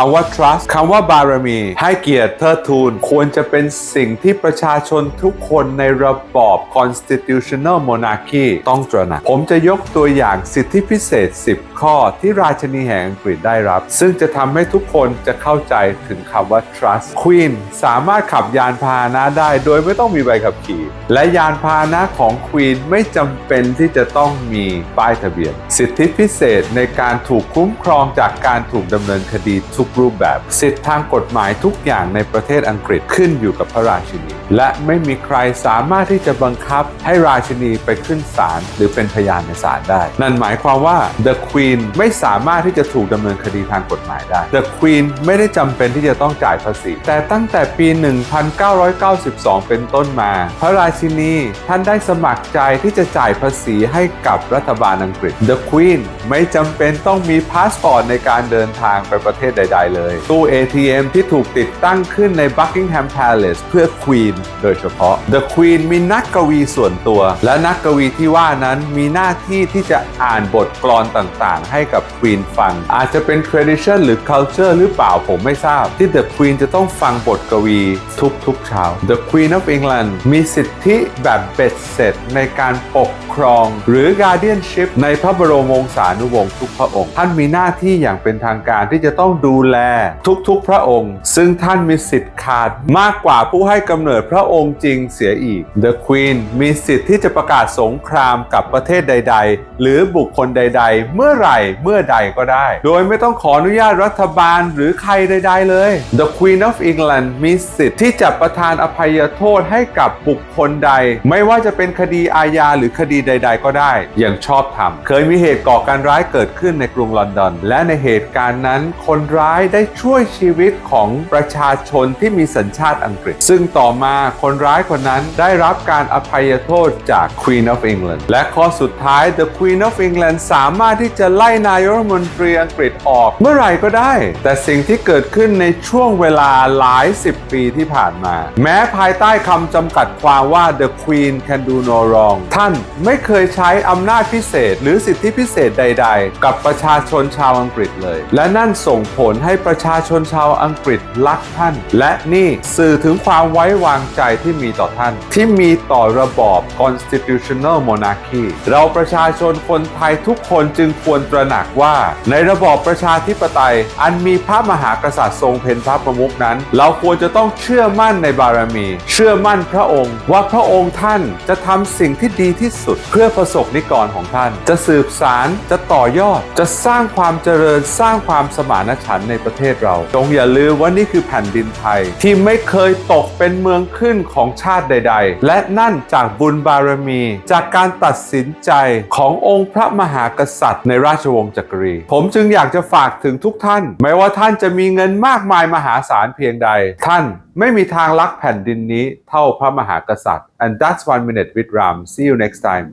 คำว่า trust คำว่าบารมี ให้เกียรติเทิดทูน ควรจะเป็นสิ่งที่ประชาชนทุกคนในระบอบ constitutional monarchy ต้องตระหนัก ผมจะยกตัวอย่างสิทธิพิเศษ 10 ข้อที่ราชนีแห่งอังกฤษได้รับ ซึ่งจะทำให้ทุกคนจะเข้าใจถึงคำว่า trust Queen สามารถขับยานพาหนะได้ โดยไม่ต้องมีใบขับขี่ และยานพาหนะของ Queen ไม่จำเป็นที่จะต้องมีป้ายทะเบียน สิทธิพิเศษในการถูกคุ้มครองจากการถูกดำเนินคดีทุกรูปแบบ สิทธิทางกฎหมายทุกอย่างในประเทศอังกฤษขึ้นอยู่กับพระราชินีและไม่มีใครสามารถที่จะบังคับให้ราชินีไปขึ้นศาลหรือเป็นพยานในศาลได้ นั่นหมายความว่า The Queen ไม่สามารถที่จะถูกดำเนินคดีทางกฎหมายได้ The Queen ไม่ได้จำเป็นที่จะต้องจ่ายภาษี แต่ตั้งแต่ปี 1992 เป็นต้นมา พระราชินีท่านได้สมัครใจที่จะจ่ายภาษีให้กับรัฐบาลอังกฤษ The Queen ไม่จำเป็นต้องมีพาสปอร์ตในการเดินทางไปประเทศใด ๆ เลย ตู้ ATM ที่ถูกติดตั้งขึ้นใน Buckingham Palace เพื่อ Queen โดยเฉพาะ The Queen มีนักกวีส่วนตัว และนักกวีที่ว่านั้นมีหน้าที่ที่จะอ่านบทกลอนต่างๆ ให้กับ Queen ฟัง อาจจะเป็น tradition หรือ culture หรือเปล่าผมไม่ทราบ ที่ The Queen จะต้องฟังบทกวีทุกๆเช้า The Queen of England มีสิทธิแบบเบ็ดเสร็จในการปกครอง หรือ guardianship ในพระบรมวงศานุวงศ์ทุกพระองค์ ท่านมีหน้าที่อย่างเป็นทางการที่จะต้องดูแลทุกๆพระองค์ ซึ่งท่านมีสิทธิ์ขาดมากกว่าผู้ให้กำเนิดพระองค์จริงเสียอีก The Queen มีสิทธิ์ที่จะประกาศสงครามกับประเทศใด ๆ หรือบุคคลใด ๆ เมื่อไหร่เมื่อใดก็ได้ โดยไม่ต้องขออนุญาตรัฐบาลหรือใครใด ๆ เลย The Queen of England มีสิทธิ์ที่จะประทานอภัยโทษให้กับบุคคลใด ไม่ว่าจะเป็นคดีอาญาหรือคดีใด ๆ ก็ได้ อย่างชอบธรรม เคยมีเหตุก่อการร้ายเกิดขึ้นในกรุงลอนดอน และในเหตุการณ์นั้น คนร้ายได้ช่วยชีวิตของประชาชนที่มีสัญชาติอังกฤษ ซึ่งต่อมาคนร้ายคนนั้นได้รับการอภัยโทษจาก Queen of England และข้อสุดท้าย The Queen of England สามารถที่จะไล่นายรัฐมนตรีอังกฤษออกเมื่อไหร่ก็ได้ แต่สิ่งที่เกิดขึ้นในช่วงเวลาหลายสิบปีที่ผ่านมา แม้ภายใต้คำจำกัดความว่า The Queen can do no wrong ท่านไม่เคยใช้อำนาจพิเศษ หรือสิทธิพิเศษใด ๆ กับประชาชนชาวอังกฤษเลย และนั่นส่งผลให้ประชาชนชาวอังกฤษรักท่าน และนี่สื่อถึงความไว้วางใจที่มีต่อท่าน ที่มีต่อระบอบ constitutional monarchy เราประชาชนคนไทยทุกคนจึงควรตระหนักว่า ในระบอบประชาธิปไตย อันมีพระมหากษัตริย์ทรงเป็นพระประมุขนั้น เราควรจะต้องเชื่อมั่นในบารมี เชื่อมั่นพระองค์ ว่าพระองค์ท่านจะทำสิ่งที่ดีที่สุด เพื่อประสบนิกรของท่าน จะสืบสารจะต่อยอด จะสร้างความเจริญสร้างความสมานฉันท์ในประเทศเรา จงอย่าลืมว่านี่คือแผ่นดินไทย ที่ไม่เคยตกเป็นเมืองขึ้นของชาติใด ๆ และนั่นจากบุญบารมี จากการตัดสินใจขององค์พระมหากษัตริย์ในราชวงศ์จักรี ผมจึงอยากจะฝากถึงทุกท่าน แม้ว่าท่านจะมีเงินมากมายมหาศาลเพียงใด ท่านไม่มีทางรักแผ่นดินนี้เท่าพระมหากษัตริย์ and that's one minute with Ram see you next time